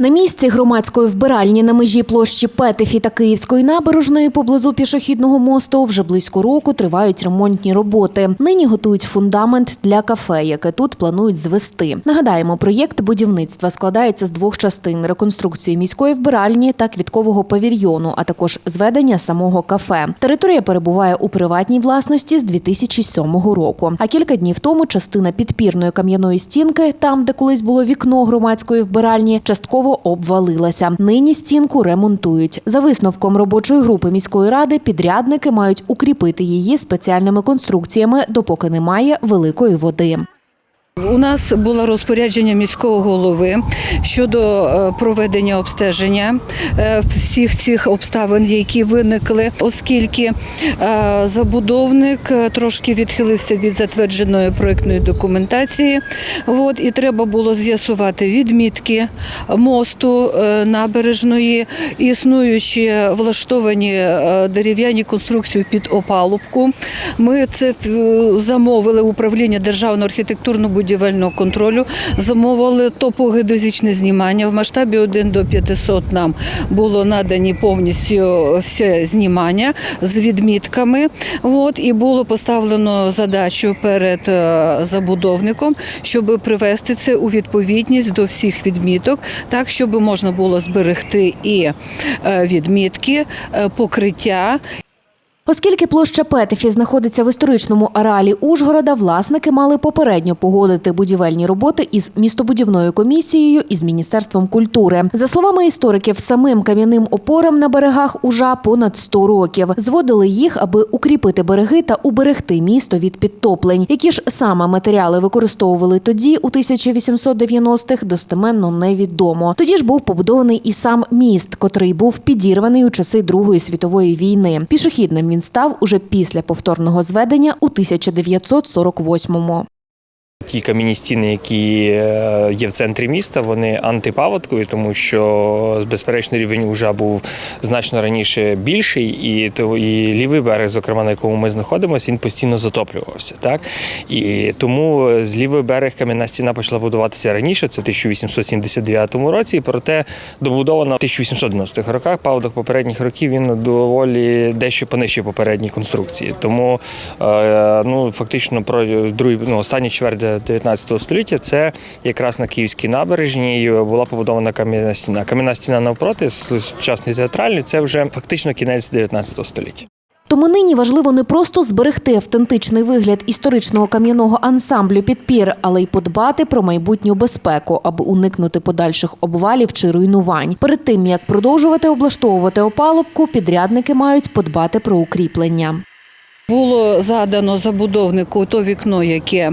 На місці громадської вбиральні на межі площі Петефі та Київської набережної поблизу пішохідного мосту вже близько року тривають ремонтні роботи. Нині готують фундамент для кафе, яке тут планують звести. Нагадаємо, проєкт будівництва складається з двох частин: реконструкції міської вбиральні та квіткового павільйону, а також зведення самого кафе. Територія перебуває у приватній власності з 2007 року. А кілька днів тому частина підпірної кам'яної стінки, там де колись було вікно громадської вбиральні, частково обвалилася. Нині стінку ремонтують. За висновком робочої групи міської ради, підрядники мають укріпити її спеціальними конструкціями, допоки немає великої води. У нас було розпорядження міського голови щодо е, проведення обстеження е, всіх цих обставин, які виникли, оскільки е, забудовник трошки відхилився від затвердженої проектної документації. От, і треба було з'ясувати відмітки мосту набережної, існуючі влаштовані дерев'яні конструкції під опалубку. Ми це замовили управління державного архітектурно будівельного контролю, замовили топогеодезичне знімання в масштабі 1 до 500 нам було надані повністю все знімання з відмітками. От, і було поставлено задачу перед е, забудовником, щоб привести це у відповідність до всіх відміток, так щоб можна було зберегти і е, відмітки, е, покриття Оскільки площа Петефі знаходиться в історичному ареалі Ужгорода, власники мали попередньо погодити будівельні роботи із містобудівною комісією і з міністерством культури. За словами істориків, самим кам'яним опорам на берегах Ужа понад 100 років. Зводили їх, аби укріпити береги та уберегти місто від підтоплень. Які ж саме матеріали використовували тоді, у 1890-х, достеменно невідомо. Тоді ж був побудований і сам міст, котрий був підірваний у часи Другої світової війни. Пішохідним він став уже після повторного зведення у 1948-му. Ті кам'яні стіни, які е, є в центрі міста, вони антипаводкові, тому що безперечно рівень уже був значно раніше більший, і то і лівий берег, зокрема на якому ми знаходимося, він постійно затоплювався. Так і тому з лівий берег кам'яна стіна почала будуватися раніше, це в 1879 році. Проте добудована в 1890-х роках. Паводок попередніх років він доволі дещо понижче попередній конструкції. Тому е, ну фактично про другий ну, останні чверть 19 століття це якраз на Київській набережній була побудована кам'яна стіна. Кам'яна стіна навпроти, сучасний театральний, це вже фактично кінець 19 століття. Тому нині важливо не просто зберегти автентичний вигляд історичного кам'яного ансамблю підпір, але й подбати про майбутню безпеку, аби уникнути подальших обвалів чи руйнувань. Перед тим як продовжувати облаштовувати опалубку, підрядники мають подбати про укріплення. Було задано забудовнику то вікно, яке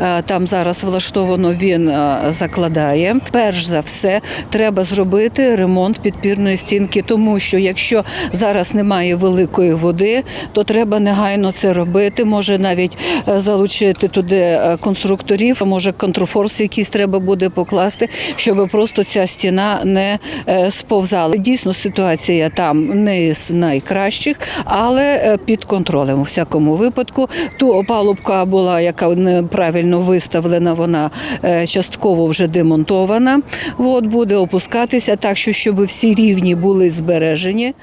е, там зараз влаштовано, він е, закладає. Перш за все, треба зробити ремонт підпірної стінки, тому що якщо зараз немає великої води, то треба негайно це робити. Може навіть е, залучити туди конструкторів, може контрфорс якийсь треба буде покласти, щоб просто ця стіна не сповзала. Дійсно, ситуація там не з найкращих, але під контролем. Всякому випадку ту опалубка була, яка неправильно виставлена, вона е, частково вже демонтована. От буде опускатися так, що щоб всі рівні були збережені.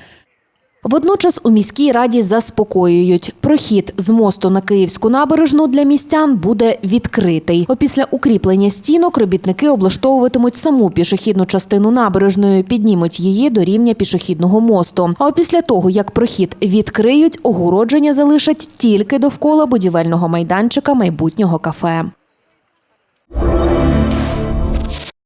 Водночас у міській раді заспокоюють, прохід з мосту на Київську набережну для містян буде відкритий. Опісля укріплення стінок робітники облаштовуватимуть саму пішохідну частину набережної, піднімуть її до рівня пішохідного мосту. А опісля того, як прохід відкриють, огородження залишать тільки довкола будівельного майданчика майбутнього кафе.